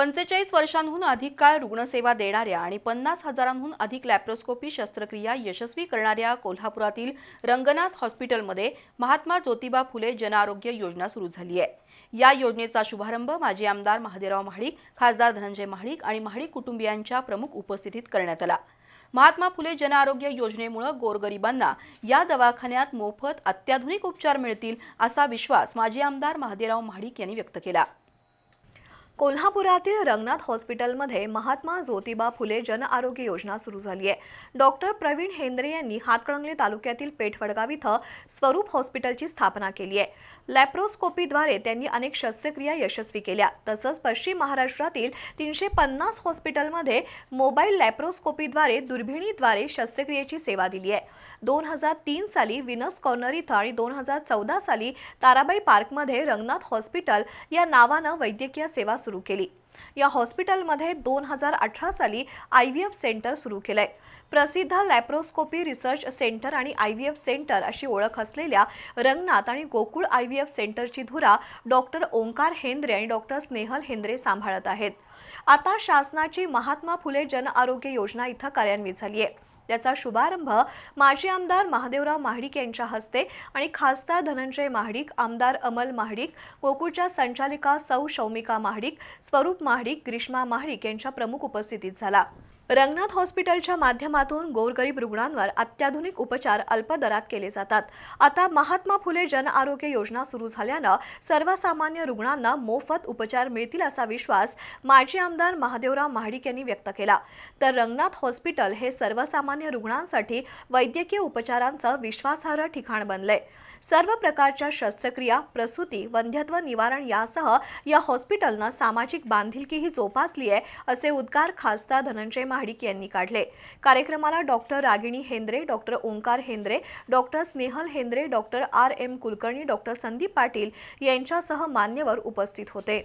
पंचेचाळीस वर्षांहून अधिक काळ रुग्णसेवा देणाऱ्या आणि पन्नास हजारांहून अधिक लॅप्रोस्कोपी शस्त्रक्रिया यशस्वी करणाऱ्या कोल्हापुरातील रंगनाथ हॉस्पिटलमध्ये महात्मा ज्योतिबा फुले जनआरोग्य योजना सुरू झाली आहे. या योजनेचा शुभारंभ माजी आमदार महादेवराव महाडिक खासदार धनंजय महाडिक आणि महाडिक कुटुंबियांच्या प्रमुख उपस्थितीत करण्यात आला. महात्मा फुले जनआरोग्य योजनेमुळे गोरगरिबांना या दवाखान्यात मोफत अत्याधुनिक उपचार मिळतील असा विश्वास माजी आमदार महादेवराव महाडिक यांनी व्यक्त केला. कोल्हापुरातील रंगनाथ हॉस्पिटलमध्ये महात्मा ज्योतिबा फुले जन आरोग्य योजना सुरू झाली आहे. डॉक्टर प्रवीण हेंद्रे यांनी हातकणंगले तालुक्यातील पेठवडगाव इथं स्वरूप हॉस्पिटलची स्थापना केली आहे. लॅप्रोस्कोपीद्वारे त्यांनी अनेक शस्त्रक्रिया यशस्वी केल्या. तसंच पश्चिम महाराष्ट्रातील तीनशे पन्नास हॉस्पिटलमध्ये मोबाईल लॅप्रोस्कोपीद्वारे दुर्बिणीद्वारे शस्त्रक्रियेची सेवा दिली आहे. दोन हजार तीन साली विनस कॉर्नर इथं आणि दोन हजार चौदा साली ताराबाई पार्कमध्ये रंगनाथ हॉस्पिटल या नावानं वैद्यकीय सेवा सुरू केली. या हॉस्पिटलमध्ये दोन हजार अठरा साली आय व्ही एफ सेंटर सुरू केलंय. प्रसिद्ध लॅप्रोस्कोपी रिसर्च सेंटर आणि आय व्ही एफ सेंटर अशी ओळख असलेल्या रंगनाथ आणि गोकुळ आय व्ही एफ सेंटरची धुरा डॉक्टर ओंकार हेंद्रे आणि डॉक्टर स्नेहल हेंद्रे सांभाळत आहेत. आता शासनाची महात्मा फुले जन आरोग्य योजना इथं कार्यान्वित झाली आहे त्याचा शुभारंभ माजी आमदार महादेवराव महाडिक यांच्या हस्ते आणि खासदार धनंजय महाडिक आमदार अमल महाडिक गोकुळच्या संचालिका सौ शौमिका महाडिक स्वरूप महाडिक ग्रीष्मा महाडिक यांच्या प्रमुख उपस्थितीत झाला. रंगनाथ हॉस्पिटलच्या माध्यमातून गोरगरीब रुग्णांवर अत्याधुनिक उपचार अल्प दरात केले जातात. आता महात्मा फुले जन आरोग्य योजना सुरू झाल्यानं सर्वसामान्य रुग्णांना मोफत उपचार मिळतील असा विश्वास माजी आमदार महादेवराव महाडिक यांनी व्यक्त केला. तर रंगनाथ हॉस्पिटल हे सर्वसामान्य रुग्णांसाठी वैद्यकीय उपचारांचं विश्वासार्ह ठिकाण बनलंय. सर्व प्रकारच्या शस्त्रक्रिया प्रसूती वंध्यत्व निवारण यासह या हॉस्पिटलनं सामाजिक बांधिलकीही जोपासली आहे असे उद्गार खासदार धनंजय महाडिक यांनी काढले. कार्यक्रमाला doctor Ragini Hendre doctor Omkar Hendre doctor Snehal Hendre doctor R M Kulkarni doctor Sandeep Patil यांच्यासह मान्यवर उपस्थित होते.